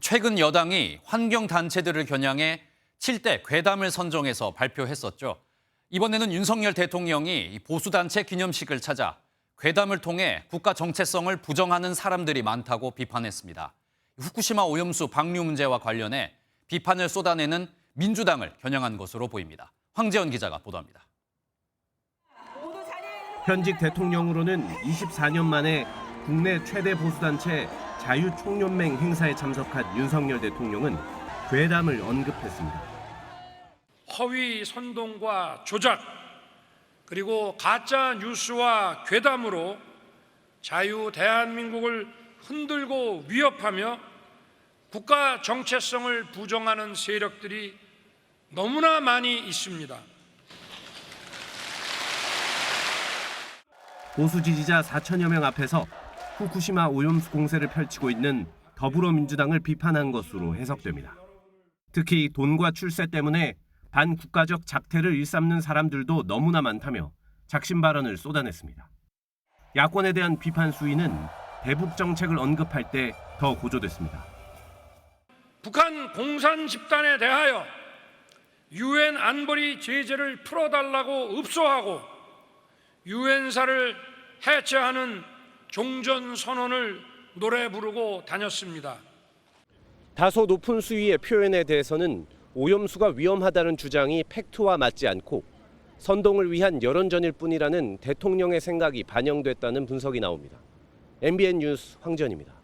최근 여당이 환경단체들을 겨냥해 7대 괴담을 선정해서 발표했었죠. 이번에는 윤석열 대통령이 이 보수단체 기념식을 찾아 괴담을 통해 국가 정체성을 부정하는 사람들이 많다고 비판했습니다. 후쿠시마 오염수 방류 문제와 관련해 비판을 쏟아내는 민주당을 겨냥한 것으로 보입니다. 황재원 기자가 보도합니다. 현직 대통령으로는 24년 만에 국내 최대 보수단체 자유총연맹 행사에 참석한 윤석열 대통령은 괴담을 언급했습니다. 허위 선동과 조작 그리고 가짜 뉴스와 괴담으로 자유 대한민국을 흔들고 위협하며 국가 정체성을 부정하는 세력들이 너무나 많이 있습니다. 보수 지지자 4천여 명 앞에서 후쿠시마 오염수 공세를 펼치고 있는 더불어민주당을 비판한 것으로 해석됩니다. 특히 돈과 출세 때문에 반국가적 작태를 일삼는 사람들도 너무나 많다며 작심 발언을 쏟아냈습니다. 야권에 대한 비판 수위는 대북 정책을 언급할 때 더 고조됐습니다. 북한 공산 집단에 대하여 유엔 안보리 제재를 풀어달라고 읍소하고 유엔사를 해체하는 종전 선언을 노래 부르고 다녔습니다. 다소 높은 수위의 표현에 대해서는 오염수가 위험하다는 주장이 팩트와 맞지 않고 선동을 위한 여론전일 뿐이라는 대통령의 생각이 반영됐다는 분석이 나옵니다. MBN 뉴스 황전입니다.